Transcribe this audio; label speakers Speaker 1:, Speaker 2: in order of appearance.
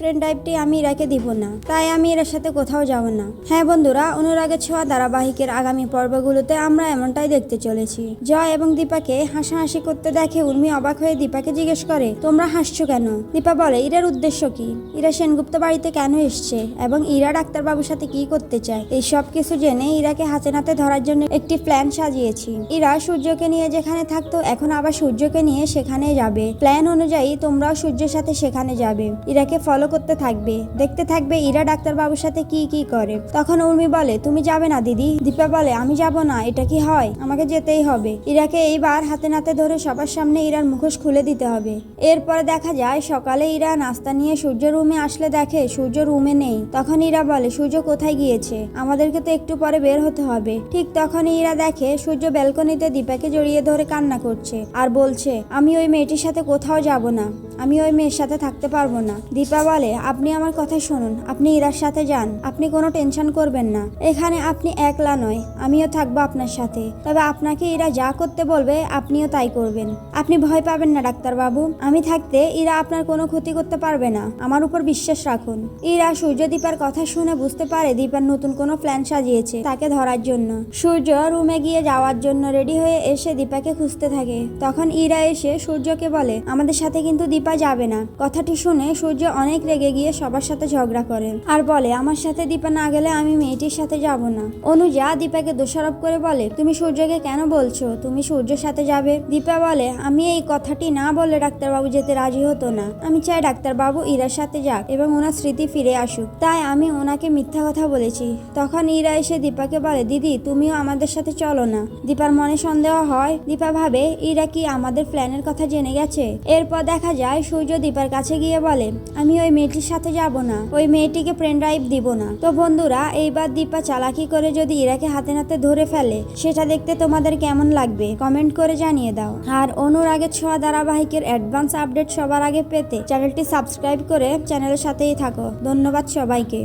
Speaker 1: Friend টাইপটি আমি ইরাকে দিব না। তাই আমি এর সাথে কোথাও যাব না। হ্যাঁ বন্ধুরা, অনুরাগের ছোঁয়া ধারাবাহিকের আগামী পর্বগুলোতে আমরা এমনটাই দেখতে চলেছি। জয় এবং দীপাকে হাসাহাসি করতে দেখে উর্মি অবাক হয়ে দীপাকে জিজ্ঞেস করে, তোমরা হাসছো কেন? দীপা বলে, ইরার উদ্দেশ্য কি? ইরা সেনগুপ্ত বাড়িতে কেন এসছে? এবং ইরা ডাক্তারবাবুর সাথে কি করতে চায়? এই সব কিছু জেনে ইরাকে হাতে নাতে ধরার জন্য একটি প্ল্যান সাজিয়েছি। ইরা সূর্যকে নিয়ে যেখানে থাকতো, এখন আবার সূর্যকে নিয়ে সেখানে যাবে। প্ল্যান অনুযায়ী তোমরাও সূর্যের সাথে সেখানে যাবে। ইরাকে ফলো করতে থাকবে। দেখতে থাকবে ইরা ডাক্তারবাবুর সাথে কি কি করে। তখন উর্মি বলে, তুমি যাবে না, দিদি। দীপা বলে, আমি যাব না, এটা কি হয়? আমাকে যেতেই হবে। ইরাকে এইবার হাতে নাতে ধরে সবার সামনে ইরার মুখোশ খুলে দিতে হবে। এরপরে দেখা যায়, সকালে ইরা নাস্তা নিয়ে সূর্য রুমে আসলে দেখে, সূর্য রুমে নেই। তখন ইরা বলে, সূর্য কোথায় গিয়েছে? আমাদেরকে তো একটু পরে বের হতে হবে। ঠিক তখন ইরা দেখে, সূর্য ব্যালকনিতে দীপাকে জড়িয়ে ধরে কান্না করছে আর বলছে, আমি ওই মেয়েটির সাথে কোথাও যাব না। আমি ওই মেয়ের সাথে থাকতে পারব না। দীপা বলে, আপনি আমার কথা শুনুন, আপনি ইরার সাথে যান, আপনি কোনো টেনশন করবেন না। এখানে আপনি একলা নয়, আমিও থাকব আপনার সাথে। তবে আপনাকে ইরা যা করতে বলবে, আপনিও তাই করবেন। আপনি ভয় পাবেন না, ডাক্তারবাবু। আমি থাকতে ইরা আপনার কোনো ক্ষতি করতে পারবে না। আমার উপর বিশ্বাস রাখুন। ইরা সূর্য দীপার কথা শুনে বুঝতে পারে দীপার নতুন কোনো প্ল্যান সাজিয়েছে তাকে ধরার জন্য। সূর্য রুমে গিয়ে যাওয়ার জন্য রেডি হয়ে এসে দীপাকে খুঁজতে থাকে। তখন ইরা এসে সূর্যকে বলে, আমাদের সাথে কিন্তু দীপা যাবে না। কথাটি শুনে সূর্য অনেক রেগে গিয়ে সবার সাথে ঝগড়া করে আর বলে, আমার সাথে দীপা না গেলে আমি মেয়েটির সাথে যাব না। অনুজা দীপাকে দোষারোপ করে বলে, তুমি সূর্যকে কেন বলছো? তুমি সূর্যের সাথে যাবে? দীপা বলে, আমি এই কথাটি না বলে ডাক্তারবাবু যেতে রাজি হতো না। আমি চাই ডাক্তারবাবু ইরার সাথে যাক এবং ওনার স্মৃতি ফিরে আসুক। তাই আমি ওনাকে মিথ্যা কথা বলেছি। তখন ইরা এসে দীপাকে বলে, দিদি, তুমিও আমাদের সাথে চলো না। দীপার মনে সন্দেহ হয়, দীপা ভাবে, ইরা কি আমাদের প্ল্যানের কথা জেনে গেছে? এরপর দেখা যায়, সূর্য দীপার কাছে গিয়ে বলে, আমি ওই মেয়েটির সাথে যাব না। ওই মেয়েটিকে প্রেন ড্রাইভ দিব না। তো বন্ধুরা, এইবার দীপা চালাকি করে যদি ইরাকে হাতে নাতে ধরে ফেলে, সেটা দেখতে তোমাদের কেমন লাগবে? কমেন্ট করে জানিয়ে দাও। আর অনুরাগের ছোঁয়া ধারাবাহিকের অ্যাডভান্স আপডেট সবার আগে পেতে চ্যানেলটি সাবস্ক্রাইব করে চ্যানেলের সাথেই থাকো। ধন্যবাদ সবাইকে।